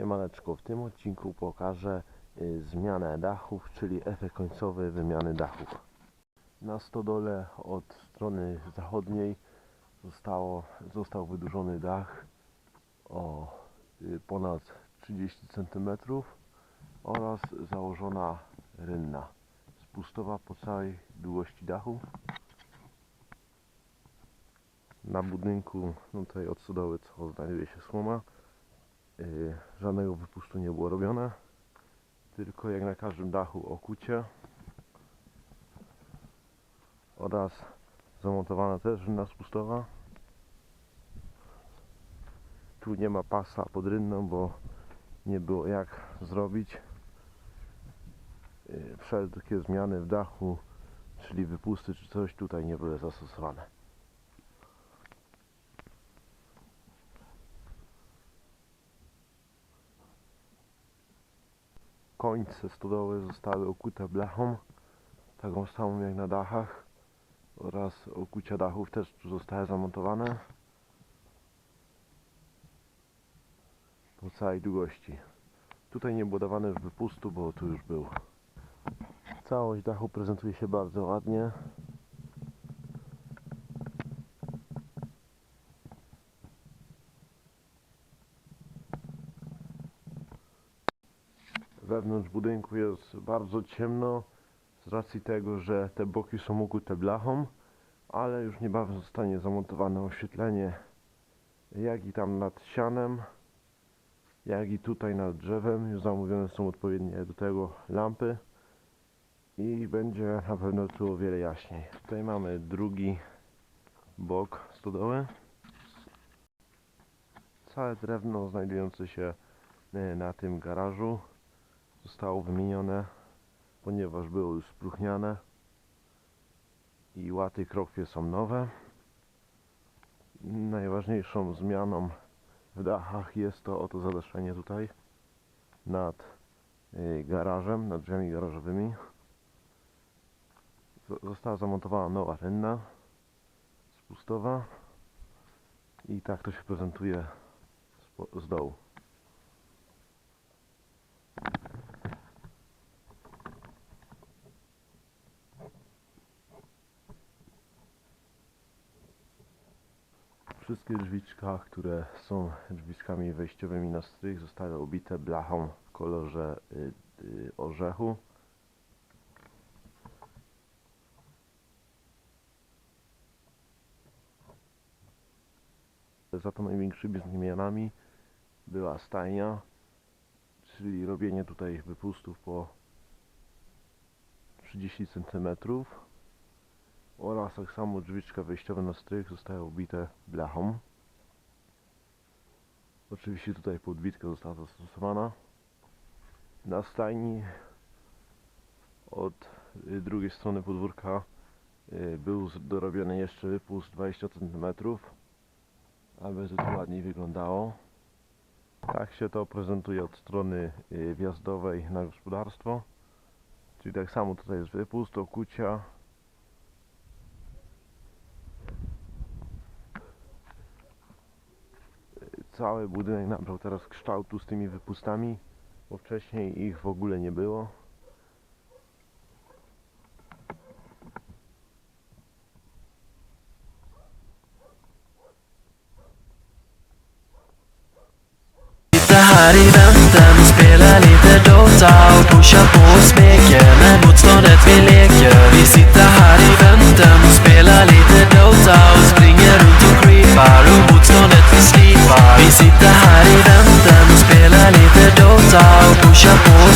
Siemaneczko, w tym odcinku pokażę y, zmianę dachów, czyli efekt końcowy wymiany dachów. Na stodole od strony zachodniej zostało, został wydłużony dach o y, ponad 30 cm oraz założona rynna spustowa po całej długości dachu. Na budynku no tutaj od stodoły co znajduje się słoma żadnego wypustu nie było robione. Tylko jak na każdym dachu okucie. Oraz zamontowana też rynna spustowa. Tu nie ma pasa pod rynną, bo nie było jak zrobić. Yy, wszelkie zmiany w dachu czyli wypusty czy coś tutaj nie były zastosowane końce stodoły zostały okute blachą, taką samą jak na dachach oraz okucia dachów też tu zostały zamontowane po całej długości. Tutaj nie było dawane już wypustu, bo tu już był. Całość dachu prezentuje się bardzo ładnie. Wewnątrz budynku jest bardzo ciemno z racji tego, że te boki są ukute blachą, ale już niebawem zostanie zamontowane oświetlenie jak i tam nad ścianem, jak i tutaj nad drzewem. Już zamówione są odpowiednie do tego lampy i będzie na pewno tu o wiele jaśniej. Tutaj mamy drugi bok stodoły. Całe drewno znajdujące się e, na tym garażu zostało wymienione, ponieważ było już spróchniane i łaty krokwie są nowe. Najważniejszą zmianą w dachach jest to oto zadaszenie tutaj nad y, garażem, nad drzwiami garażowymi. Została zamontowana nowa rynna spustowa i tak to się prezentuje z dołu. Wszystkie drzwiczka, które są drzwiczkami wejściowymi na strych zostały obite blachą w kolorze y, y, orzechu. Za to największymi zmianami była stajnia, czyli robienie tutaj wypustów po 30 cm oraz tak samo drzwiczka wejściowe na strych zostały obite blachą. Oczywiście tutaj podbitka została zastosowana. Na stajni od y, drugiej strony podwórka y, był dorobiony jeszcze wypust 20 cm, aby to ładniej wyglądało. Tak się to prezentuje od strony y, wjazdowej na gospodarstwo. Czyli tak samo tutaj jest wypust, okucia, cały budynek nabrał teraz kształtu z tymi wypustami, bo wcześniej ich w ogóle nie było. Här i väntan och spelar lite Dota och pushar på med motståndet sitter här i väntan och spelar lite Dota och pushar på och